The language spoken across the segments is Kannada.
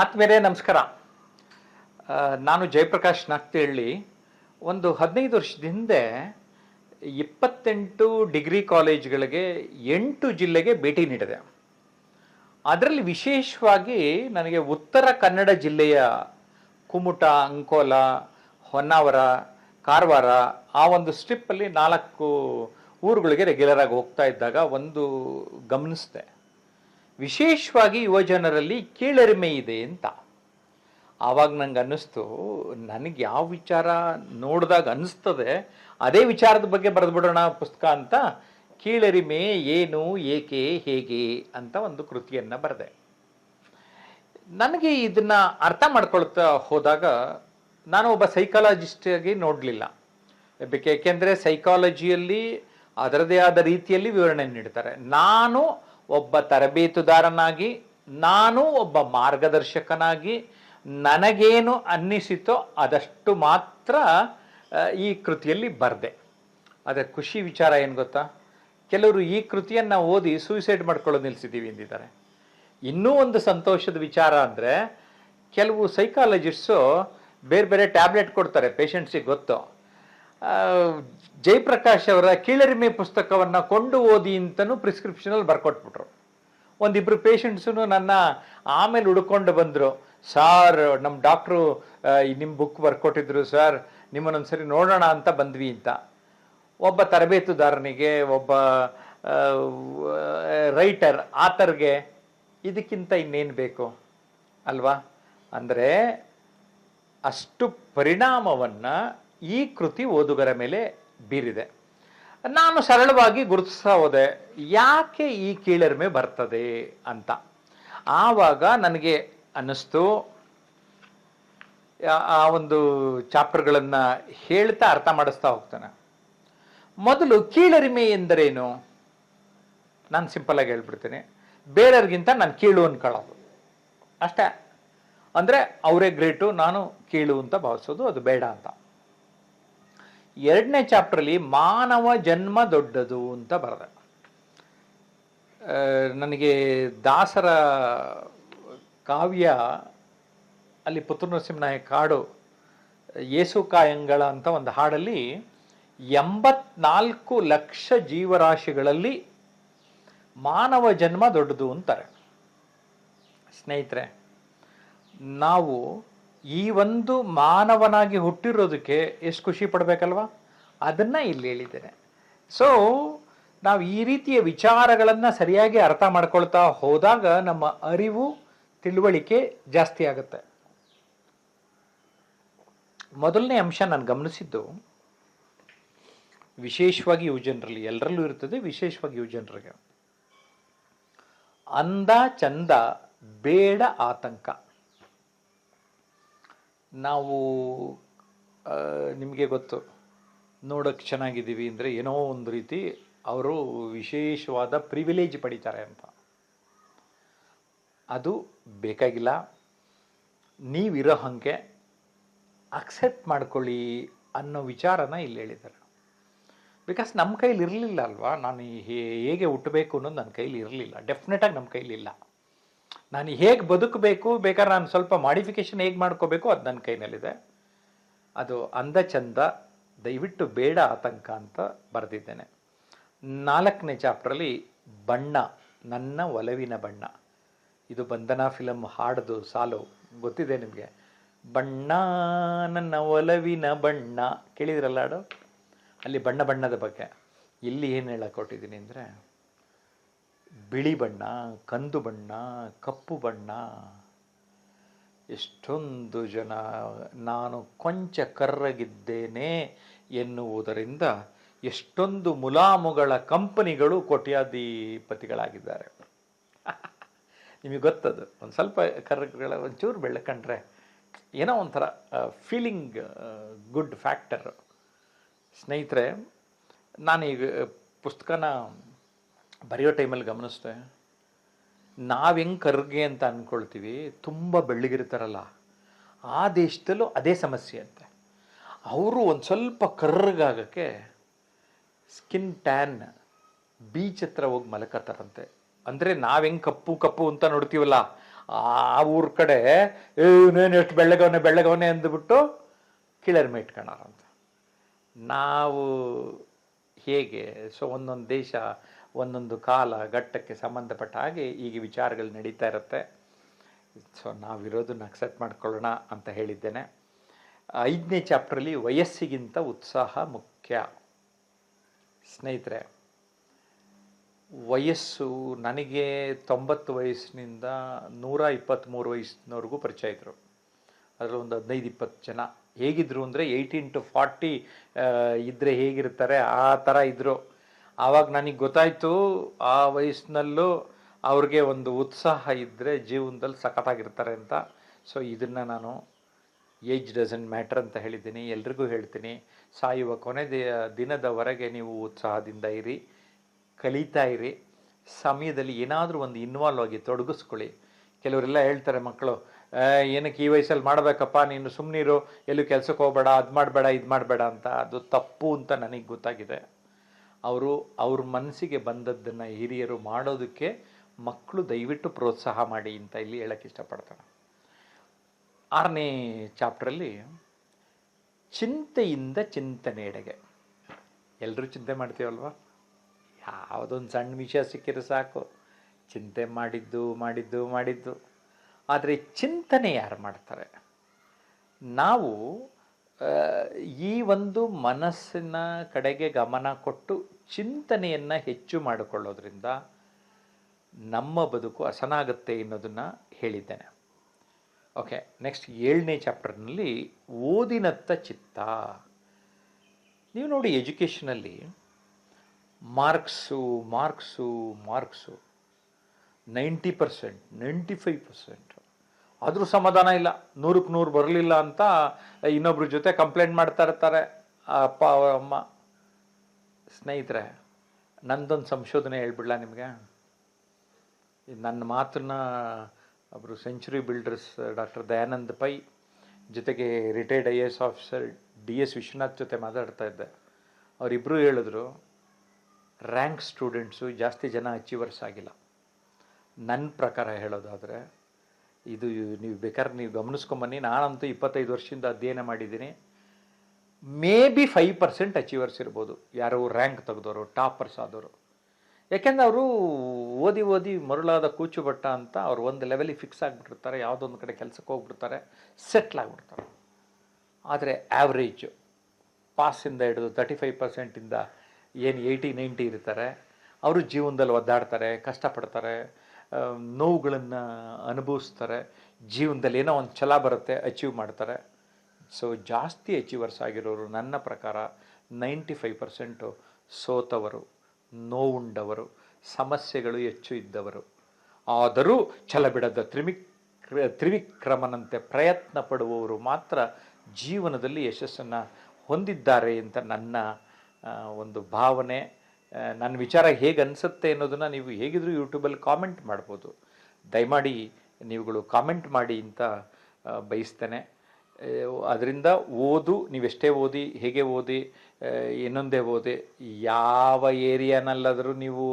ಆತ್ಮೇಲೆ ನಮಸ್ಕಾರ. ನಾನು ಜಯಪ್ರಕಾಶ್ ನಾಗ್ತಿಹಳ್ಳಿ ಒಂದು ಹದಿನೈದು ವರ್ಷದ ಹಿಂದೆ ಇಪ್ಪತ್ತೆಂಟು ಡಿಗ್ರಿ ಕಾಲೇಜ್ಗಳಿಗೆ ಎಂಟು ಜಿಲ್ಲೆಗೆ ಭೇಟಿ ನೀಡಿದೆ. ಅದರಲ್ಲಿ ವಿಶೇಷವಾಗಿ ನನಗೆ ಉತ್ತರ ಕನ್ನಡ ಜಿಲ್ಲೆಯ ಕುಮುಟ, ಅಂಕೋಲ, ಹೊನ್ನಾವರ, ಕಾರವಾರ ಆ ಒಂದು ಸ್ಟ್ರಿಪ್ಪಲ್ಲಿ ನಾಲ್ಕು ಊರುಗಳಿಗೆ ರೆಗ್ಯುಲರ್ ಆಗಿ ಹೋಗ್ತಾ ಇದ್ದಾಗ ಒಂದು ಗಮನಿಸಿದೆ. ವಿಶೇಷವಾಗಿ ಯುವಜನರಲ್ಲಿ ಕೀಳರಿಮೆ ಇದೆ ಅಂತ. ಆವಾಗ ನಂಗೆ ಅನ್ನಿಸ್ತು, ನನಗೆ ಯಾವ ವಿಚಾರ ನೋಡಿದಾಗ ಅನ್ನಿಸ್ತದೆ, ಅದೇ ವಿಚಾರದ ಬಗ್ಗೆ ಬರೆದ್ಬಿಡೋಣ ಪುಸ್ತಕ ಅಂತ, ಕೀಳರಿಮೆ ಏನು, ಏಕೆ, ಹೇಗೆ ಅಂತ ಒಂದು ಕೃತಿಯನ್ನು ಬರೆದೆ. ನನಗೆ ಇದನ್ನ ಅರ್ಥ ಮಾಡ್ಕೊಳ್ತಾ ಹೋದಾಗ ನಾನು ಒಬ್ಬ ಸೈಕಾಲಜಿಸ್ಟ್ ಆಗಿ ನೋಡಲಿಲ್ಲ. ಏಕೆಂದರೆ ಸೈಕಾಲಜಿಯಲ್ಲಿ ಅದರದೇ ಆದ ರೀತಿಯಲ್ಲಿ ವಿವರಣೆ ನೀಡ್ತಾರೆ. ನಾನು ಒಬ್ಬ ತರಬೇತುದಾರನಾಗಿ, ನಾನು ಒಬ್ಬ ಮಾರ್ಗದರ್ಶಕನಾಗಿ ನನಗೇನು ಅನ್ನಿಸಿತೋ ಅದಷ್ಟು ಮಾತ್ರ ಈ ಕೃತಿಯಲ್ಲಿ ಬರ್ದೆ. ಅದರ ಖುಷಿ ವಿಚಾರ ಏನು ಗೊತ್ತಾ? ಕೆಲವರು ಈ ಕೃತಿಯನ್ನು ಓದಿ ಸೂಸೈಡ್ ಮಾಡ್ಕೊಳ್ಳೋದು ನಿಲ್ಲಿಸಿದ್ದೀವಿ ಎಂದಿದ್ದಾರೆ. ಇನ್ನೂ ಒಂದು ಸಂತೋಷದ ವಿಚಾರ ಅಂದರೆ, ಕೆಲವು ಸೈಕಾಲಜಿಸ್ಟು ಬೇರೆ ಬೇರೆ ಟ್ಯಾಬ್ಲೆಟ್ ಕೊಡ್ತಾರೆ ಪೇಷಂಟ್ಸಿಗೆ ಗೊತ್ತು. ಜಯಪ್ರಕಾಶ್ ಅವರ ಕೀಳರಿಮೆ ಪುಸ್ತಕವನ್ನು ಕೊಂಡು ಓದಿ ಅಂತಲೂ ಪ್ರಿಸ್ಕ್ರಿಪ್ಷನಲ್ಲಿ ಬರ್ಕೊಟ್ಬಿಟ್ರು. ಒಂದಿಬ್ರು ಪೇಷಂಟ್ಸು ನನ್ನ ಆಮೇಲೆ ಹುಡ್ಕೊಂಡು ಬಂದರು. ಸಾರ್ ನಮ್ಮ ಡಾಕ್ಟ್ರು ನಿಮ್ಮ ಬುಕ್ ಬರ್ಕೊಟ್ಟಿದ್ರು, ಸರ್, ನಿಮ್ಮನ್ನೊಂದ್ಸರಿ ನೋಡೋಣ ಅಂತ ಬಂದ್ವಿ ಅಂತ. ಒಬ್ಬ ತರಬೇತುದಾರನಿಗೆ, ಒಬ್ಬ ರೈಟರ್, ಆತರ್ಗೆ ಇದಕ್ಕಿಂತ ಇನ್ನೇನು ಬೇಕು? ಅಲ್ವಾ? ಅಂದರೆ ಅಷ್ಟು ಪರಿಣಾಮವನ್ನು ಈ ಕೃತಿ ಓದುಗರ ಮೇಲೆ ಬೀರಿದೆ. ನಾನು ಸರಳವಾಗಿ ಗುರುತಿಸ್ತಾ ಹೋದೆ, ಯಾಕೆ ಈ ಕೀಳರಿಮೆ ಬರ್ತದೆ? ಅಂತ. ಆವಾಗ ನನಗೆ ಅನ್ನಿಸ್ತು, ಆ- ಒಂದು ಚಾಪ್ಟರ್ಗಳನ್ನು ಹೇಳ್ತಾ ಅರ್ಥ ಮಾಡಿಸ್ತಾ ಹೋಗ್ತಾನೆ. ಮೊದಲು ಕೀಳರಿಮೆ ಎಂದರೇನು? ನಾನು ಸಿಂಪಲಾಗಿ ಹೇಳ್ಬಿಡ್ತೀನಿ. ಬೇರೆಯವ್ರಿಗಿಂತ ನಾನು ಕೀಳು ಅನ್ಕೊಳ್ಳೋದು. ಅಷ್ಟೇ. ಅಂದರೆ ಅವರೇ ಗ್ರೇಟು, ನಾನು ಕೀಳು ಅಂತ ಭಾವಿಸೋದು, ಅದು ಬೇಡ ಅಂತ. ಎರಡನೇ ಚಾಪ್ಟ್ರಲ್ಲಿ ಮಾನವ ಜನ್ಮ ದೊಡ್ಡದು ಅಂತ ಬರೆದ. ನನಗೆ ದಾಸರ ಕಾವ್ಯ, ಅಲ್ಲಿ ಪುತ್ರ ಕಾಡು ಯೇಸು ಕಾಯಂಗಳ ಅಂತ ಒಂದು ಹಾಡಲ್ಲಿ ಎಂಬತ್ನಾಲ್ಕು ಲಕ್ಷ ಜೀವರಾಶಿಗಳಲ್ಲಿ ಮಾನವ ಜನ್ಮ ದೊಡ್ಡದು ಅಂತಾರೆ. ಸ್ನೇಹಿತರೆ, ನಾವು ಈ ಒಂದು ಮಾನವನಾಗಿ ಹುಟ್ಟಿರೋದಕ್ಕೆ ಎಷ್ಟು ಖುಷಿ ಪಡಬೇಕಲ್ವಾ? ಅದನ್ನು ಇಲ್ಲಿ ಹೇಳಿದ್ದೇನೆ. ಸೊ ನಾವು ಈ ರೀತಿಯ ವಿಚಾರಗಳನ್ನು ಸರಿಯಾಗಿ ಅರ್ಥ ಮಾಡ್ಕೊಳ್ತಾ ಹೋದಾಗ ನಮ್ಮ ಅರಿವು, ತಿಳುವಳಿಕೆ ಜಾಸ್ತಿ ಆಗುತ್ತೆ. ಮೊದಲನೇ ಅಂಶ ನಾನು ಗಮನಿಸಿದ್ದು, ವಿಶೇಷವಾಗಿ ಯುವ ಜನರಲ್ಲಿ ಎಲ್ಲರಲ್ಲೂ ಇರ್ತದೆ, ವಿಶೇಷವಾಗಿ ಯುವ ಜನರಿಗೆ. ಅಂದ ಚಂದ ಬೇಡ ಆತಂಕ. ನಾವು ನಿಮಗೆ ಗೊತ್ತು ನೋಡೋಕ್ಕೆ ಚೆನ್ನಾಗಿದ್ದೀವಿ ಅಂದರೆ ಏನೋ ಒಂದು ರೀತಿ ಅವರು ವಿಶೇಷವಾದ ಪ್ರಿವಿಲೇಜ್ ಪಡಿತಾರೆ ಅಂತ. ಅದು ಬೇಕಾಗಿಲ್ಲ. ನೀವಿರೋ ಹಾಗೆ ಅಕ್ಸೆಪ್ಟ್ ಮಾಡ್ಕೊಳ್ಳಿ ಅನ್ನೋ ವಿಚಾರನ ಇಲ್ಲಿ ಹೇಳಿದ್ದಾರೆ. ಬಿಕಾಸ್ ನಮ್ಮ ಕೈಲಿ ಇರಲಿಲ್ಲ ಅಲ್ವಾ? ನಾನು ಹೇಗೆ ಹುಟ್ಟಬೇಕು ಅನ್ನೋದು ನನ್ನ ಕೈಲಿ ಇರಲಿಲ್ಲ. ಡೆಫಿನೆಟಾಗಿ ನಮ್ಮ ಕೈಲಿ ಇಲ್ಲ. ನಾನು ಹೇಗೆ ಬದುಕಬೇಕು, ಬೇಕಾದ್ರೆ ನಾನು ಸ್ವಲ್ಪ ಮಾಡಿಫಿಕೇಶನ್ ಹೇಗೆ ಮಾಡ್ಕೋಬೇಕು ಅದು ನನ್ನ ಕೈನಲ್ಲಿದೆ. ಅದು ಅಂದ ಚಂದ ದಯವಿಟ್ಟು ಬೇಡ ಆತಂಕ ಅಂತ ಬರೆದಿದ್ದೇನೆ. ನಾಲ್ಕನೇ ಚಾಪ್ಟ್ರಲ್ಲಿ ಬಣ್ಣ, ನನ್ನ ಒಲವಿನ ಬಣ್ಣ. ಇದು ಬಂಧನ ಫಿಲಮ್ ಹಾಡದು, ಸಾಲು, ಗೊತ್ತಿದೆ ನಿಮಗೆ? ಬಣ್ಣ, ನನ್ನ ಒಲವಿನ ಬಣ್ಣ. ಕೇಳಿದ್ರಲ್ಲ ಹಾಡು? ಅಲ್ಲಿ ಬಣ್ಣ ಬಣ್ಣದ ಬಗ್ಗೆ. ಇಲ್ಲಿ ಏನು ಹೇಳಕ್ಕೆ ಕೊಟ್ಟಿದ್ದೀನಿ ಅಂದರೆ ಬಿಳಿ ಬಣ್ಣ, ಕಂದು ಬಣ್ಣ, ಕಪ್ಪು ಬಣ್ಣ. ಎಷ್ಟೊಂದು ಜನ ನಾನು ಕೊಂಚ ಕರ್ರಗಿದ್ದೇನೆ ಎನ್ನುವುದರಿಂದ ಎಷ್ಟೊಂದು ಮುಲಾಮುಗಳ ಕಂಪನಿಗಳು ಕೋಟ್ಯಾಧಿಪತಿಗಳಾಗಿದ್ದಾರೆ. ನಿಮಗೆ ಗೊತ್ತದು, ಒಂದು ಸ್ವಲ್ಪ ಕರ್ರಗಳ ಒಂಚೂರು ಬೆಳಕಂಡ್ರೆ ಏನೋ ಒಂಥರ ಫೀಲಿಂಗ್ ಗುಡ್ ಫ್ಯಾಕ್ಟರ್ ಸ್ನೇಹಿತರೆ, ನಾನೀಗ ಪುಸ್ತಕನ ಬರೆಯೋ ಟೈಮಲ್ಲಿ ಗಮನಿಸ್ದೆ, ನಾವು ಹೆಂಗೆ ಕರ್ಗೆ ಅಂತ ಅಂದ್ಕೊಳ್ತೀವಿ ತುಂಬ ಬೆಳ್ಳಗಿರ್ತಾರಲ್ಲ ಆ ದೇಶದಲ್ಲೂ ಅದೇ ಸಮಸ್ಯೆ ಅಂತೆ. ಅವರು ಒಂದು ಸ್ವಲ್ಪ ಕರ್ರಗಾಗಕ್ಕೆ ಸ್ಕಿನ್ ಟ್ಯಾನ್ ಬೀಚ್ ಹತ್ರ ಹೋಗಿ ಮಲಕತ್ತಾರಂತೆ. ಅಂದರೆ ನಾವು ಹೆಂಗೆ ಕಪ್ಪು ಕಪ್ಪು ಅಂತ ನೋಡ್ತೀವಲ್ಲ, ಆ ಊರ ಕಡೆ ಇವನೇನು ಎಷ್ಟು ಬೆಳ್ಳಗವನೆ ಬೆಳ್ಳಗವನೆ ಅಂದ್ಬಿಟ್ಟು ಕೀಳರ್ಮೆ ಇಟ್ಕೊಳಾರಂತ ನಾವು ಹೇಗೆ, ಸೊ ಒಂದೊಂದು ದೇಶ ಒಂದೊಂದು ಕಾಲ ಘಟ್ಟಕ್ಕೆ ಸಂಬಂಧಪಟ್ಟ ಹಾಗೆ ಈಗ ವಿಚಾರಗಳು ನಡೀತಾ ಇರುತ್ತೆ. ಸೊ ನಾವಿರೋದನ್ನ ಅಕ್ಸೆಪ್ಟ್ ಮಾಡ್ಕೊಳ್ಳೋಣ ಅಂತ ಹೇಳಿದ್ದೇನೆ. ಐದನೇ ಚಾಪ್ಟ್ರಲ್ಲಿ ವಯಸ್ಸಿಗಿಂತ ಉತ್ಸಾಹ ಮುಖ್ಯ. ಸ್ನೇಹಿತರೆ, ವಯಸ್ಸು ನನಗೆ ತೊಂಬತ್ತು ವಯಸ್ಸಿನಿಂದ ನೂರ ಇಪ್ಪತ್ತ್ಮೂರು ವಯಸ್ಸಿನವರೆಗೂ ಪರಿಚಯ ಇದ್ದರು ಅದರಲ್ಲಿ ಒಂದು ಹದಿನೈದು, ಇಪ್ಪತ್ತು ಜನ. ಹೇಗಿದ್ರು ಅಂದರೆ ಏಯ್ಟೀನ್ ಟು ಫಾರ್ಟಿ ಇದ್ದರೆ ಹೇಗಿರ್ತಾರೆ, ಆ ಥರ ಇದ್ದರು ಆವಾಗ ನನಗೆ ಗೊತ್ತಾಯಿತು ಆ ವಯಸ್ಸಿನಲ್ಲೂ ಅವ್ರಿಗೆ ಒಂದು ಉತ್ಸಾಹ ಇದ್ದರೆ ಜೀವನದಲ್ಲಿ ಸಖತ್ತಾಗಿರ್ತಾರೆ ಅಂತ. ಸೊ ಇದನ್ನು ನಾನು ಏಜ್ ಡಸಂಟ್ ಮ್ಯಾಟ್ರ್ ಅಂತ ಹೇಳಿದ್ದೀನಿ. ಎಲ್ರಿಗೂ ಹೇಳ್ತೀನಿ. ಸಾಯುವ ಕೊನೆ ದಿನದವರೆಗೆ ನೀವು ಉತ್ಸಾಹದಿಂದ ಇರಿ, ಕಲಿತಾ ಇರಿ. ಸಮಯದಲ್ಲಿ ಏನಾದರೂ ಒಂದು ಇನ್ವಾಲ್ವ್ ಆಗಿ ತೊಡಗಿಸ್ಕೊಳ್ಳಿ. ಕೆಲವರೆಲ್ಲ ಹೇಳ್ತಾರೆ ಮಕ್ಕಳು ಏನಕ್ಕೆ ಈ ವಯಸ್ಸಲ್ಲಿ ಮಾಡಬೇಕಪ್ಪ? ನೀನು ಸುಮ್ಮನಿರು ಎಲ್ಲೂ ಕೆಲಸಕ್ಕೆ ಹೋಗಬೇಡ, ಅದು ಮಾಡಬೇಡ, ಇದು ಮಾಡಬೇಡ ಅಂತ. ಅದು ತಪ್ಪು ಅಂತ ನನಗೆ ಗೊತ್ತಾಗಿದೆ. ಅವರು ಅವ್ರ ಮನಸ್ಸಿಗೆ ಬಂದದ್ದನ್ನು ಹಿರಿಯರು ಮಾಡೋದಕ್ಕೆ ಮಕ್ಕಳು ದಯವಿಟ್ಟು ಪ್ರೋತ್ಸಾಹ ಮಾಡಿ ಅಂತ ಇಲ್ಲಿ ಹೇಳಕ್ಕೆ ಇಷ್ಟಪಡ್ತಾನೆ. ಆರನೇ ಚಾಪ್ಟ್ರಲ್ಲಿ ಚಿಂತೆಯಿಂದ ಚಿಂತನೆಯೆಡೆಗೆ ಎಲ್ಲರೂ ಚಿಂತೆ ಮಾಡ್ತೀವಲ್ವ? ಯಾವುದೊಂದು ಸಣ್ಣ ವಿಷಯ ಸಿಕ್ಕಿದ್ರೆ ಸಾಕು. ಚಿಂತೆ ಮಾಡಿದ್ದು ಮಾಡಿದ್ದು ಮಾಡಿದ್ದು. ಆದರೆ ಚಿಂತನೆ ಯಾರು ಮಾಡ್ತಾರೆ? ನಾವು ಈ ಒಂದು ಮನಸ್ಸಿನ ಕಡೆಗೆ ಗಮನ ಕೊಟ್ಟು ಚಿಂತನೆಯನ್ನು ಹೆಚ್ಚು ಮಾಡಿಕೊಳ್ಳೋದ್ರಿಂದ ನಮ್ಮ ಬದುಕು ಹಸನಾಗುತ್ತೆ ಅನ್ನೋದನ್ನು ಹೇಳಿದ್ದೇನೆ. ಓಕೆ ನೆಕ್ಸ್ಟ್ ಏಳನೇ ಚಾಪ್ಟರ್ನಲ್ಲಿ ಓದಿನತ್ತ ಚಿತ್ತ. ನೀವು ನೋಡಿ ಎಜುಕೇಷನಲ್ಲಿ marks marks marks. Ninety percent, ninety five percent. ಆದರೂ ಸಮಾಧಾನ ಇಲ್ಲ. ನೂರಕ್ಕೆ ನೂರು ಬರಲಿಲ್ಲ ಅಂತ ಇನ್ನೊಬ್ರ ಜೊತೆ ಕಂಪ್ಲೇಂಟ್ ಮಾಡ್ತಾ ಇರ್ತಾರೆ. ಅಪ್ಪ ಅಮ್ಮ. ಸ್ನೇಹಿತರೆ, ನಂದೊಂದು ಸಂಶೋಧನೆ ಹೇಳ್ಬಿಡ್ಲಾ ನಿಮಗೆ? ನನ್ನ ಮಾತನ್ನ ಒಬ್ಬರು century builders doctor Dayanand Pai ಜೊತೆಗೆ retired I A S officer D S Vishwanath ಜೊತೆ ಮಾತಾಡ್ತಾ ಇದ್ದೆ. ಅವರಿಬ್ಬರು ಹೇಳಿದ್ರು ರ್ಯಾಂಕ್ ಸ್ಟೂಡೆಂಟ್ಸು ಜಾಸ್ತಿ ಜನ ಅಚೀವರ್ಸ್ ಆಗಿಲ್ಲ. ನನ್ನ ಪ್ರಕಾರ ಹೇಳೋದಾದರೆ ಇದು ನೀವು ಬೇಕಾದ್ರೆ ನೀವು ಗಮನಿಸ್ಕೊಂಬನ್ನಿ ನಾನಂತೂ ಇಪ್ಪತ್ತೈದು ವರ್ಷದಿಂದ ಅಧ್ಯಯನ ಮಾಡಿದ್ದೀನಿ. Maybe five percent achievers ಇರ್ಬೋದು. ಯಾರು ರ್ಯಾಂಕ್ ತೆಗೆದವರು ಟಾಪರ್ಸ್ ಆದವರು ಯಾಕೆಂದ್ರೆ ಅವರು ಓದಿ ಓದಿ ಮರುಳಾದ ಕೂಚು ಬಟ್ಟ ಅಂತ ಅವ್ರು ಒಂದು ಲೆವೆಲಿಗೆ ಫಿಕ್ಸ್ ಆಗಿಬಿಟ್ಟಿರ್ತಾರೆ. ಯಾವುದೊಂದು ಕಡೆ ಕೆಲಸಕ್ಕೆ ಹೋಗ್ಬಿಡ್ತಾರೆ. ಸೆಟ್ಲ್ ಆಗಿಬಿಡ್ತಾರೆ. ಆದರೆ ಆ್ಯಾವ್ರೇಜ್ ಪಾಸಿಂದ ಹಿಡಿದು ತರ್ಟಿ ಫೈವ್ ಪರ್ಸೆಂಟಿಂದ ಏನು ಏಯ್ಟಿ ನೈಂಟಿ ಇರ್ತಾರೆ. ಅವರು ಜೀವನದಲ್ಲಿ ಒದ್ದಾಡ್ತಾರೆ, ಕಷ್ಟಪಡ್ತಾರೆ. ನೋವುಗಳನ್ನು ಅನುಭವಿಸ್ತಾರೆ. ಜೀವನದಲ್ಲಿ ಏನೋ ಒಂದು ಛಲ ಬರುತ್ತೆ ಅಚೀವ್ ಮಾಡ್ತಾರೆ. ಸೊ ಜಾಸ್ತಿ ಅಚೀವರ್ಸ್ ಆಗಿರೋರು ನನ್ನ ಪ್ರಕಾರ ನೈಂಟಿ ಫೈವ್ ಪರ್ಸೆಂಟು ಸೋತವರು, ನೋವುಂಡವರು, ಸಮಸ್ಯೆಗಳು ಹೆಚ್ಚು ಇದ್ದವರು. ಆದರೂ ಛಲ ಬಿಡದ ತ್ರಿಮಿಕ್, ತ್ರಿವಿಕ್ರಮನಂತೆ ಪ್ರಯತ್ನ ಪಡುವವರು ಮಾತ್ರ ಜೀವನದಲ್ಲಿ ಯಶಸ್ಸನ್ನು ಹೊಂದಿದ್ದಾರೆ ಅಂತ ನನ್ನ ಒಂದು ಭಾವನೆ. ನನ್ನ ವಿಚಾರ ಹೇಗೆ ಅನಿಸುತ್ತೆ ಅನ್ನೋದನ್ನು ನೀವು ಹೇಗಿದ್ರೂ ಯೂಟ್ಯೂಬಲ್ಲಿ ಕಾಮೆಂಟ್ ಮಾಡ್ಬೋದು. ದಯಮಾಡಿ ನೀವುಗಳು ಕಾಮೆಂಟ್ ಮಾಡಿ ಅಂತ ಬಯಸ್ತೇನೆ. ಅದರಿಂದ ಓದು, ನೀವೆಷ್ಟೇ ಓದಿ, ಹೇಗೆ ಓದಿ ಇನ್ನೊಂದೇ ಓದಿ, ಯಾವ ಏರಿಯಾನಲ್ಲಾದರೂ ನೀವು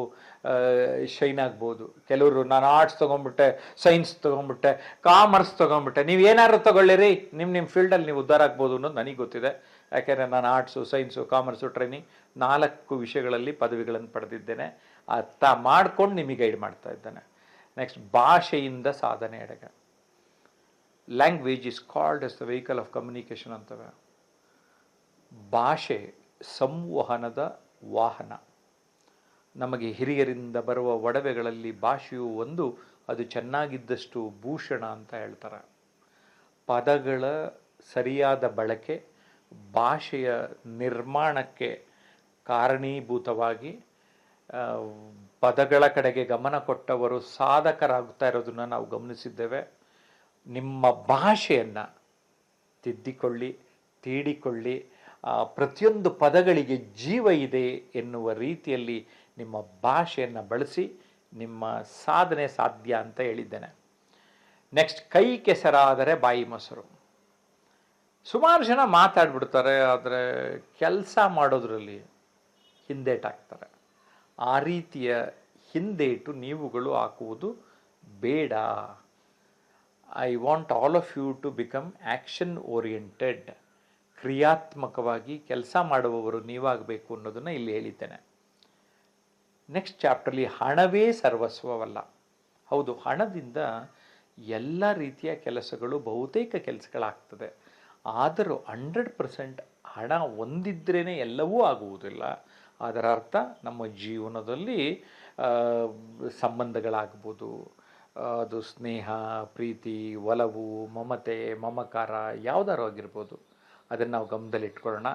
ಶೈನ್ ಆಗ್ಬೋದು. ಕೆಲವರು ನಾನು ಆರ್ಟ್ಸ್ ತೊಗೊಂಡ್ಬಿಟ್ಟೆ ಸೈನ್ಸ್ ತೊಗೊಂಡ್ಬಿಟ್ಟೆ ಕಾಮರ್ಸ್ ತೊಗೊಂಡ್ಬಿಟ್ಟೆ, ನೀವು ಏನಾದ್ರು ತೊಗೊಳ್ಳಿರಿ ನಿಮ್ಮ ನಿಮ್ಮ ಫೀಲ್ಡಲ್ಲಿ ನೀವು ಉದ್ಧಾರ ಆಗ್ಬೋದು ಅನ್ನೋದು ನನಗೆ ಗೊತ್ತಿದೆ. ಯಾಕೆಂದರೆ ನಾನು ಆರ್ಟ್ಸು, ಸೈನ್ಸು, ಕಾಮರ್ಸು, ಟ್ರೈನಿಂಗ್ ನಾಲ್ಕು ವಿಷಯಗಳಲ್ಲಿ ಪದವಿಗಳನ್ನು ಪಡೆದಿದ್ದೇನೆ. ಅರ್ಥ ಮಾಡ್ಕೊಂಡು ನಿಮಗೆ ಗೈಡ್ ಮಾಡ್ತಾ ಇದ್ದಾನೆ. ನೆಕ್ಸ್ಟ್ ಭಾಷೆಯಿಂದ ಸಾಧನೆ ಅಡಗ language is called as the vehicle of communication ಅಂತವೆ. ಭಾಷೆ ಸಂವಹನದ ವಾಹನ. ನಮಗೆ ಹಿರಿಯರಿಂದ ಬರುವ ಒಡವೆಗಳಲ್ಲಿ ಭಾಷೆಯು ಒಂದು, ಅದು ಚೆನ್ನಾಗಿದ್ದಷ್ಟು ಭೂಷಣ ಅಂತ ಹೇಳ್ತಾರೆ. ಪದಗಳ ಸರಿಯಾದ ಬಳಕೆ ಭಾಷೆಯ ನಿರ್ಮಾಣಕ್ಕೆ ಕಾರಣೀಭೂತವಾಗಿ ಪದಗಳ ಕಡೆಗೆ ಗಮನ ಕೊಟ್ಟವರು ಸಾಧಕರಾಗುತ್ತಾ ಇರೋದನ್ನು ನಾವು ಗಮನಿಸಿದ್ದೇವೆ. ನಿಮ್ಮ ಭಾಷೆಯನ್ನು ತಿದ್ದಿಕೊಳ್ಳಿ, ತೀಡಿಕೊಳ್ಳಿ ಪ್ರತಿಯೊಂದು ಪದಗಳಿಗೆ ಜೀವ ಇದೆ ಎನ್ನುವ ರೀತಿಯಲ್ಲಿ ನಿಮ್ಮ ಭಾಷೆಯನ್ನು ಬಳಸಿ ನಿಮ್ಮ ಸಾಧನೆ ಸಾಧ್ಯ ಅಂತ ಹೇಳಿದ್ದೇನೆ. ನೆಕ್ಸ್ಟ್ ಕೈ ಕೆಸರಾದರೆ ಬಾಯಿ ಮೊಸರು. ಸುಮಾರು ಜನ ಮಾತಾಡ್ಬಿಡ್ತಾರೆ, ಆದರೆ ಕೆಲಸ ಮಾಡೋದ್ರಲ್ಲಿ ಹಿಂದೇಟಾಕ್ತಾರೆ ಆ ರೀತಿಯ ಹಿಂದೇಟು ನೀವುಗಳು ಹಾಕುವುದು ಬೇಡ. I want all of you to become action oriented ಕ್ರಿಯಾತ್ಮಕವಾಗಿ ಕೆಲಸ ಮಾಡುವವರು ನೀವಾಗಬೇಕು ಅನ್ನೋದನ್ನು ಇಲ್ಲಿ ಹೇಳಿದ್ದೇನೆ. ನೆಕ್ಸ್ಟ್ ಚಾಪ್ಟರ್ಲಿ ಹಣವೇ ಸರ್ವಸ್ವವಲ್ಲ. ಹೌದು, ಹಣದಿಂದ ಎಲ್ಲ ರೀತಿಯ ಕೆಲಸಗಳು ಬಹುತೇಕ ಕೆಲಸಗಳಾಗ್ತದೆ. ಆದರೂ ಹಂಡ್ರೆಡ್ ಪರ್ಸೆಂಟ್ ಹಣ ಹೊಂದಿದ್ರೇ ಎಲ್ಲವೂ ಆಗುವುದಿಲ್ಲ. ಅದರ ಅರ್ಥ ನಮ್ಮ ಜೀವನದಲ್ಲಿ ಸಂಬಂಧಗಳಾಗ್ಬೋದು, ಅದು ಸ್ನೇಹ, ಪ್ರೀತಿ, ಒಲವು, ಮಮತೆ, ಮಮಕಾರ ಯಾವುದಾರು ಆಗಿರ್ಬೋದು. ಅದನ್ನು ನಾವು ಗಮನದಲ್ಲಿಟ್ಕೊಳ್ಳೋಣ.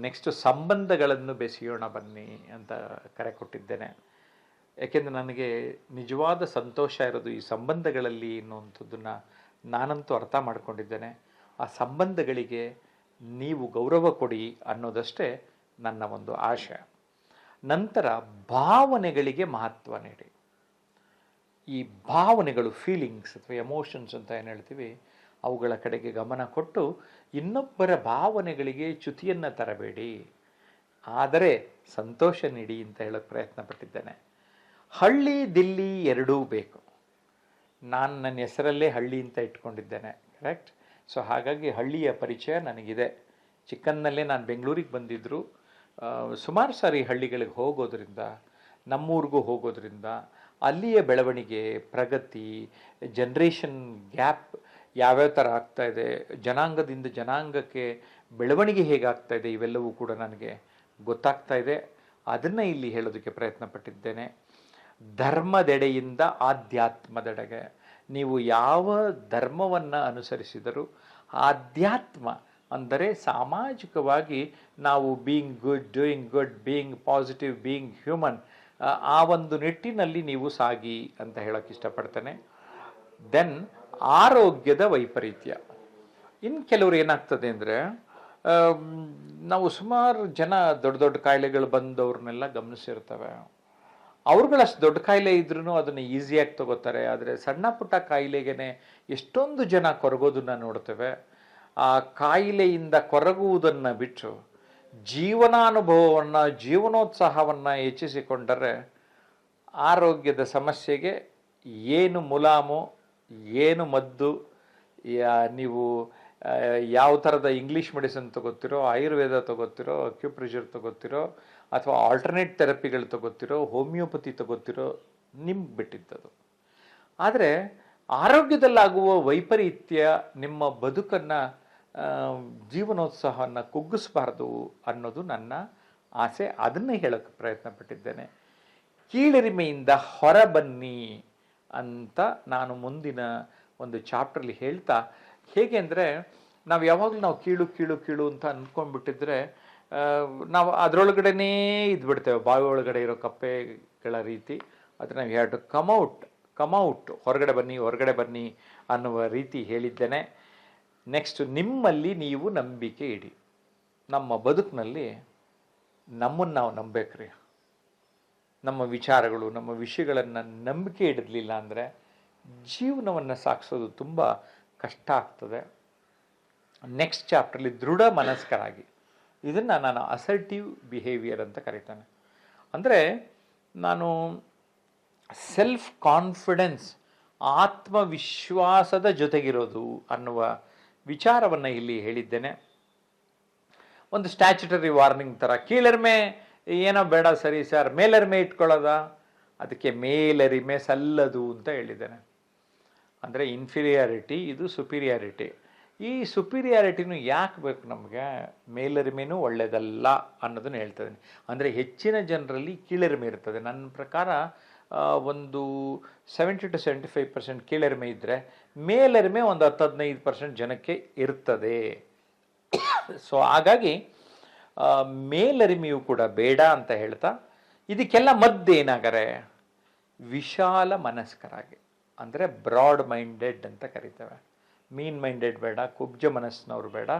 ನೆಕ್ಸ್ಟು ಸಂಬಂಧಗಳನ್ನು ಬೆಸೆಯೋಣ ಬನ್ನಿ ಅಂತ ಕರೆ ಕೊಟ್ಟಿದ್ದೇನೆ. ಯಾಕೆಂದರೆ ನನಗೆ ನಿಜವಾದ ಸಂತೋಷ ಇರೋದು ಈ ಸಂಬಂಧಗಳಲ್ಲಿ ಅನ್ನುವಂಥದ್ದನ್ನು ನಾನಂತೂ ಅರ್ಥ ಮಾಡ್ಕೊಂಡಿದ್ದೇನೆ. ಆ ಸಂಬಂಧಗಳಿಗೆ ನೀವು ಗೌರವ ಕೊಡಿ ಅನ್ನೋದಷ್ಟೇ ನನ್ನ ಒಂದು ಆಶೆ. ನಂತರ ಭಾವನೆಗಳಿಗೆ ಮಹತ್ವ ನೀಡಿ. ಈ ಭಾವನೆಗಳು ಫೀಲಿಂಗ್ಸ್ ಅಥವಾ ಎಮೋಷನ್ಸ್ ಅಂತ ಏನು ಹೇಳ್ತೀವಿ, ಅವುಗಳ ಕಡೆಗೆ ಗಮನ ಕೊಟ್ಟು ಇನ್ನೊಬ್ಬರ ಭಾವನೆಗಳಿಗೆ ಚ್ಯುತಿಯನ್ನು ತರಬೇಡಿ. ಆದರೆ ಸಂತೋಷ ನೀಡಿ ಅಂತ ಹೇಳೋಕ್ಕೆ ಪ್ರಯತ್ನ ಪಟ್ಟಿದ್ದೇನೆ. ಹಳ್ಳಿ ದಿಲ್ಲಿ ಎರಡೂ ಬೇಕು. ನಾನು ನನ್ನ ಹೆಸರಲ್ಲೇ ಹಳ್ಳಿ ಅಂತ ಇಟ್ಕೊಂಡಿದ್ದೇನೆ ಕರೆಕ್ಟ್ ಸೊ ಹಾಗಾಗಿ ಹಳ್ಳಿಯ ಪರಿಚಯ ನನಗಿದೆ. ಚಿಕ್ಕನ್ನಲ್ಲೇ ನಾನು ಬೆಂಗಳೂರಿಗೆ ಬಂದಿದ್ದರು ಸುಮಾರು ಸಾರಿ ಹಳ್ಳಿಗಳಿಗೆ ಹೋಗೋದ್ರಿಂದ, ನಮ್ಮೂರಿಗೂ ಹೋಗೋದ್ರಿಂದ ಅಲ್ಲಿಯ ಬೆಳವಣಿಗೆ, ಪ್ರಗತಿ ಜನ್ರೇಷನ್ ಗ್ಯಾಪ್ ಯಾವ್ಯಾವ ಥರ ಇದೆ, ಜನಾಂಗದಿಂದ ಜನಾಂಗಕ್ಕೆ ಬೆಳವಣಿಗೆ ಹೇಗಾಗ್ತಾ ಇದೆ, ಇವೆಲ್ಲವೂ ಕೂಡ ನನಗೆ ಗೊತ್ತಾಗ್ತಾ ಇದೆ. ಅದನ್ನು ಇಲ್ಲಿ ಹೇಳೋದಕ್ಕೆ ಪ್ರಯತ್ನ ಪಟ್ಟಿದ್ದೇನೆ ಧರ್ಮದೆಡೆಯಿಂದ ಆಧ್ಯಾತ್ಮದೆಡೆಗೆ. ನೀವು ಯಾವ ಧರ್ಮವನ್ನು ಅನುಸರಿಸಿದರೂ ಆಧ್ಯಾತ್ಮ ಅಂದರೆ ಸಾಮಾಜಿಕವಾಗಿ ನಾವು being good doing good being positive being human ಆ ಒಂದು ನಿಟ್ಟಿನಲ್ಲಿ ನೀವು ಸಾಗಿ ಅಂತ ಹೇಳೋಕ್ಕೆ ಇಷ್ಟಪಡ್ತೇನೆ. ದೆನ್ ಆರೋಗ್ಯದ ವೈಪರೀತ್ಯ. ಇನ್ನು ಕೆಲವರು ಏನಾಗ್ತದೆ ಅಂದರೆ ನಾವು ಸುಮಾರು ಜನ ದೊಡ್ಡ ದೊಡ್ಡ ಕಾಯಿಲೆಗಳು ಬಂದವ್ರನ್ನೆಲ್ಲ ಗಮನಿಸಿರ್ತವೆ. ಅವ್ರುಗಳಷ್ಟು ದೊಡ್ಡ ಕಾಯಿಲೆ ಇದ್ರೂ ಅದನ್ನು ಈಸಿಯಾಗಿ ತಗೋತಾರೆ. ಆದರೆ ಸಣ್ಣ ಪುಟ್ಟ ಕಾಯಿಲೆಗೇನೆ ಎಷ್ಟೊಂದು ಜನ ಕೊರಗೋದನ್ನು ನೋಡ್ತೇವೆ. ಆ ಕಾಯಿಲೆಯಿಂದ ಕೊರಗುವುದನ್ನು ಬಿಟ್ಟು ಜೀವನಾನುಭವವನ್ನು, ಜೀವನೋತ್ಸಾಹವನ್ನು ಹೆಚ್ಚಿಸಿಕೊಂಡರೆ ಆರೋಗ್ಯದ ಸಮಸ್ಯೆಗೆ ಏನು ಮುಲಾಮು, ಏನು ಮದ್ದು ನೀವು ಯಾವ ಥರದ ಇಂಗ್ಲೀಷ್ ಮೆಡಿಸಿನ್ ತಗೋತಿರೋ ಆಯುರ್ವೇದ ತಗೋತಿರೋ ಅಕ್ಯುಪ್ರೆಷರ್ ತಗೋತಿರೋ ಅಥವಾ ಆಲ್ಟರ್ನೇಟ್ ಥೆರಪಿಗಳು ತಗೋತಿರೋ ಹೋಮಿಯೋಪತಿ ತಗೋತಿರೋ ನಿಮ್ಗೆ ಬಿಟ್ಟಿದ್ದದು. ಆದರೆ ಆರೋಗ್ಯದಲ್ಲಾಗುವ ವೈಪರೀತ್ಯ ನಿಮ್ಮ ಬದುಕನ್ನು ಜೀವನೋತ್ಸಾಹವನ್ನು ಕುಗ್ಗಿಸಬಾರ್ದು ಅನ್ನೋದು ನನ್ನ ಆಸೆ. ಅದನ್ನೇ ಹೇಳೋಕ್ಕೆ ಪ್ರಯತ್ನ ಪಟ್ಟಿದ್ದೇನೆ ಕೀಳರಿಮೆಯಿಂದ ಹೊರಬನ್ನಿ ಅಂತ ನಾನು ಮುಂದಿನ ಒಂದು ಚಾಪ್ಟ್ರಲ್ಲಿ ಹೇಳ್ತಾ, ಹೇಗೆ ಅಂದರೆ ನಾವು ಯಾವಾಗಲೂ ನಾವು ಕೀಳು ಕೀಳು ಕೀಳು ಅಂತ ಅಂದ್ಕೊಂಡ್ಬಿಟ್ಟಿದ್ರೆ ನಾವು ಅದರೊಳಗಡೆನೇ ಇದ್ಬಿಡ್ತೇವೆ. ಬಾವಿ ಒಳಗಡೆ ಇರೋ ಕಪ್ಪೆಗಳ ರೀತಿ. ಅದು ನಾವು ಹ್ಯಾಡ್ ಟು ಕಮೌಟ್ ಕಮೌಟ್ ಹೊರಗಡೆ ಬನ್ನಿ ಹೊರಗಡೆ ಬನ್ನಿ ಅನ್ನುವ ರೀತಿ ಹೇಳಿದ್ದೇನೆ. ನೆಕ್ಸ್ಟ್ ನಿಮ್ಮಲ್ಲಿ ನೀವು ನಂಬಿಕೆ ಇಡಿ. ನಮ್ಮ ಬದುಕಿನಲ್ಲಿ ನಮ್ಮನ್ನು ನಾವು ನಂಬೇಕ್ರಿ. ನಮ್ಮ ವಿಚಾರಗಳು, ನಮ್ಮ ವಿಷಯಗಳನ್ನು ನಂಬಿಕೆ ಇಡಲಿಲ್ಲ ಅಂದರೆ ಜೀವನವನ್ನು ಸಾಗಿಸೋದು ತುಂಬ ಕಷ್ಟ ಆಗ್ತದೆ. ನೆಕ್ಸ್ಟ್ ಚಾಪ್ಟ್ರಲ್ಲಿ ದೃಢ ಮನಸ್ಕರಾಗಿ. ಇದನ್ನು ನಾನು ಅಸರ್ಟಿವ್ ಬಿಹೇವಿಯರ್ ಅಂತ ಕರೀತಾನೆ. ಅಂದರೆ ನಾನು ಸೆಲ್ಫ್ ಕಾನ್ಫಿಡೆನ್ಸ್ ಆತ್ಮವಿಶ್ವಾಸದ ಜೊತೆಗಿರೋದು ಅನ್ನುವ ವಿಚಾರವನ್ನು ಇಲ್ಲಿ ಹೇಳಿದ್ದೇನೆ. ಒಂದು ಸ್ಟ್ಯಾಚ್ಯುಟರಿ ವಾರ್ನಿಂಗ್ ಥರ ಕೀಳರ್ಮೆ ಏನೋ ಬೇಡ ಸರಿ ಸರ್ ಮೇಲರಿಮೆ ಇಟ್ಕೊಳ್ಳೋದ? ಅದಕ್ಕೆ ಮೇಲರಿಮೆ ಸಲ್ಲದು ಅಂತ ಹೇಳಿದ್ದೇನೆ. ಅಂದರೆ ಇನ್ಫೀರಿಯಾರಿಟಿ ಇದು ಸುಪೀರಿಯಾರಿಟಿ ಈ ಸುಪೀರಿಯಾರಿಟಿನೂ ಯಾಕೆ ಬೇಕು ನಮಗೆ? ಮೇಲರಿಮೆನೂ ಒಳ್ಳೆಯದಲ್ಲ ಅನ್ನೋದನ್ನು ಹೇಳ್ತದೆ ಅಂದರೆ ಹೆಚ್ಚಿನ ಜನರಲ್ಲಿ ಕೀಳರಿಮೆ ಇರ್ತದೆ. ನನ್ನ ಪ್ರಕಾರ ಒಂದು seventy to seventy five percent ಕೀಳರಿಮೆ ಇದ್ದರೆ ಮೇಲರಿಮೆ ಒಂದು ಹತ್ತು ಹದಿನೈದು ಪರ್ಸೆಂಟ್ ಜನಕ್ಕೆ ಇರ್ತದೆ. ಸೊ ಹಾಗಾಗಿ ಮೇಲರಿಮೆಯು ಕೂಡ ಬೇಡ ಅಂತ ಹೇಳ್ತಾ, ಇದಕ್ಕೆಲ್ಲ ಮದ್ದೇನಾಗರೆ ವಿಶಾಲ ಮನಸ್ಕರಾಗಿ. ಅಂದರೆ ಬ್ರಾಡ್ ಮೈಂಡೆಡ್ ಅಂತ ಕರಿತೇವೆ. ಮೀನ್ ಮೈಂಡೆಡ್ ಬೇಡ, ಕುಬ್ಜ ಮನಸ್ಸಿನವ್ರು ಬೇಡ,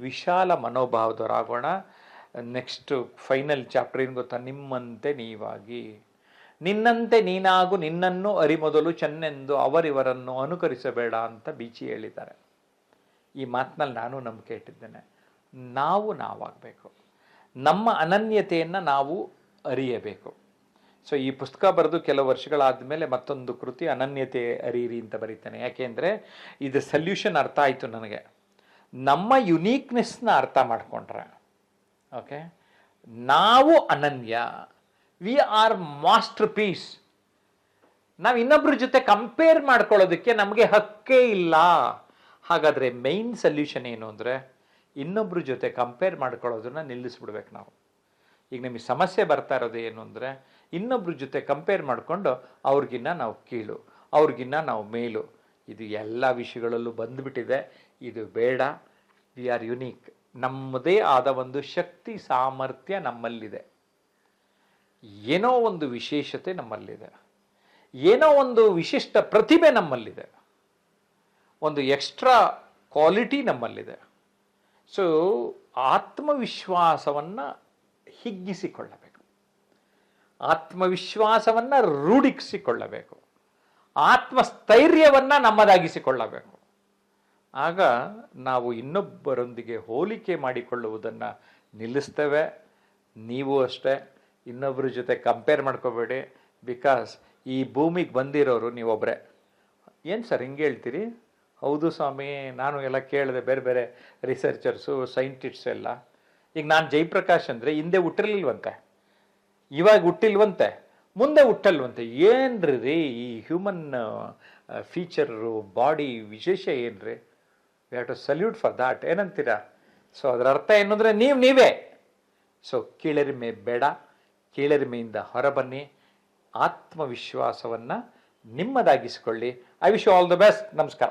ವಿಶಾಲ ಮನೋಭಾವದವರಾಗೋಣ ನೆಕ್ಸ್ಟ್ ಫೈನಲ್ ಚಾಪ್ಟರ್ ಏನು ಗೊತ್ತಾ? ನಿಮ್ಮಂತೆ ನೀವಾಗಿ. ನಿನ್ನಂತೆ ನೀನಾಗು, ನಿನ್ನನ್ನು ಅರಿಮೊದಲು ಚೆನ್ನೆಂದು ಅವರಿವರನ್ನು ಅನುಕರಿಸಬೇಡ ಅಂತ ಬೀಚಿ ಹೇಳಿದ್ದಾರೆ. ಈ ಮಾತಿನಲ್ಲಿ ನಾನು ನಂಬಿಕೆ ಇಟ್ಟಿದ್ದೇನೆ. ನಾವು ನಾವಾಗಬೇಕು. ನಮ್ಮ ಅನನ್ಯತೆಯನ್ನು ನಾವು ಅರಿಯಬೇಕು. ಸೊ ಈ ಪುಸ್ತಕ ಬರೆದು ಕೆಲವು ವರ್ಷಗಳಾದ ಮೇಲೆ ಮತ್ತೊಂದು ಕೃತಿ ಅನನ್ಯತೆ ಅರೀರಿ ಅಂತ ಬರೀತಾನೆ. ಯಾಕೆಂದರೆ ಇದು ಸಲ್ಯೂಷನ್ ಅರ್ಥ ಆಯಿತು ನನಗೆ. ನಮ್ಮ ಯುನೀಕ್ನೆಸ್ನ ಅರ್ಥ ಮಾಡಿಕೊಂಡ್ರೆ. ಓಕೆ ನಾವು ಅನನ್ಯ. ವಿ ಆರ್ ಮಾಸ್ಟರ್ ಪೀಸ್ ನಾವು ಇನ್ನೊಬ್ಬರ ಜೊತೆ ಕಂಪೇರ್ ಮಾಡ್ಕೊಳ್ಳೋದಕ್ಕೆ ನಮಗೆ ಹಕ್ಕೇ ಇಲ್ಲ. ಹಾಗಾದರೆ ಮೈನ್ ಸಲ್ಯೂಷನ್ ಏನು ಅಂದರೆ ಇನ್ನೊಬ್ಬರ ಜೊತೆ ಕಂಪೇರ್ ಮಾಡ್ಕೊಳ್ಳೋದನ್ನ ನಿಲ್ಲಿಸ್ಬಿಡ್ಬೇಕು ನಾವು. ಈಗ ನಿಮಗೆ ಸಮಸ್ಯೆ ಬರ್ತಾ ಇರೋದು ಏನು ಅಂದರೆ ಇನ್ನೊಬ್ಬರ ಜೊತೆ ಕಂಪೇರ್ ಮಾಡಿಕೊಂಡು ಅವ್ರಿಗಿನ್ನ ನಾವು ಕೀಳು, ಅವ್ರಿಗಿನ್ನ ನಾವು ಮೇಲು. ಇದು ಎಲ್ಲ ವಿಷಯಗಳಲ್ಲೂ ಬಂದುಬಿಟ್ಟಿದೆ. ಇದು ಬೇಡ. ವಿ ಆರ್ ಯುನೀಕ್ ನಮ್ಮದೇ ಆದ ಒಂದು ಶಕ್ತಿ, ಸಾಮರ್ಥ್ಯ ನಮ್ಮಲ್ಲಿದೆ. ಏನೋ ಒಂದು ವಿಶೇಷತೆ ನಮ್ಮಲ್ಲಿದೆ. ಏನೋ ಒಂದು ವಿಶಿಷ್ಟ ಪ್ರತಿಭೆ ನಮ್ಮಲ್ಲಿದೆ. ಒಂದು ಎಕ್ಸ್ಟ್ರಾ ಕ್ವಾಲಿಟಿ ನಮ್ಮಲ್ಲಿದೆ. ಸೊ ಆತ್ಮವಿಶ್ವಾಸವನ್ನು ಹಿಗ್ಗಿಸಿಕೊಳ್ಳಬೇಕು. ಆತ್ಮವಿಶ್ವಾಸವನ್ನು ರೂಢಿಸಿಕೊಳ್ಳಬೇಕು ಆತ್ಮಸ್ಥೈರ್ಯವನ್ನು ನಮ್ಮದಾಗಿಸಿಕೊಳ್ಳಬೇಕು. ಆಗ ನಾವು ಇನ್ನೊಬ್ಬರೊಂದಿಗೆ ಹೋಲಿಕೆ ಮಾಡಿಕೊಳ್ಳುವುದನ್ನು ನಿಲ್ಲಿಸ್ತೇವೆ. ನೀವು ಅಷ್ಟೇ ಇನ್ನೊಬ್ಬರ ಜೊತೆ ಕಂಪೇರ್ ಮಾಡ್ಕೋಬೇಡಿ. ಬಿಕಾಸ್ ಈ ಭೂಮಿಗೆ ಬಂದಿರೋರು ನೀವೊಬ್ಬರೇ ಏನು ಸರ್ ಹಿಂಗೆ ಹೇಳ್ತೀರಿ? ಹೌದು ಸ್ವಾಮಿ, ನಾನು ಎಲ್ಲ ಕೇಳಿದೆ ಬೇರೆ ಬೇರೆ ರಿಸರ್ಚರ್ಸು ಸೈಂಟಿಸ್ಟ್ಸ್ ಎಲ್ಲ. ಈಗ ನಾನು ಜಯಪ್ರಕಾಶ್ ಅಂದರೆ ಹಿಂದೆ ಹುಟ್ಟಿರ್ಲಿಲ್ವಂತೆ ಇವಾಗ ಹುಟ್ಟಿಲ್ವಂತೆ? ಮುಂದೆ ಹುಟ್ಟಲ್ವಂತೆ? ಏನ್ರಿ ರೀ ಈ ಹ್ಯೂಮನ್ ಫೀಚರು ಬಾಡಿ ವಿಶೇಷ ಏನ್ರಿ? We have to salute for that ಏನಂತೀರಾ? ಸೊ ಅದರ ಅರ್ಥ ಏನು ಅಂದರೆ ನೀವು ನೀವೇ. ಸೊ ಕೀಳರಿಮೆ ಬೇಡ. ಕೀಳರಿಮೆಯಿಂದ ಹೊರಬನ್ನಿ. ಆತ್ಮವಿಶ್ವಾಸವನ್ನು ನಿಮ್ಮದಾಗಿಸಿಕೊಳ್ಳಿ. I wish all the best ನಮಸ್ಕಾರ.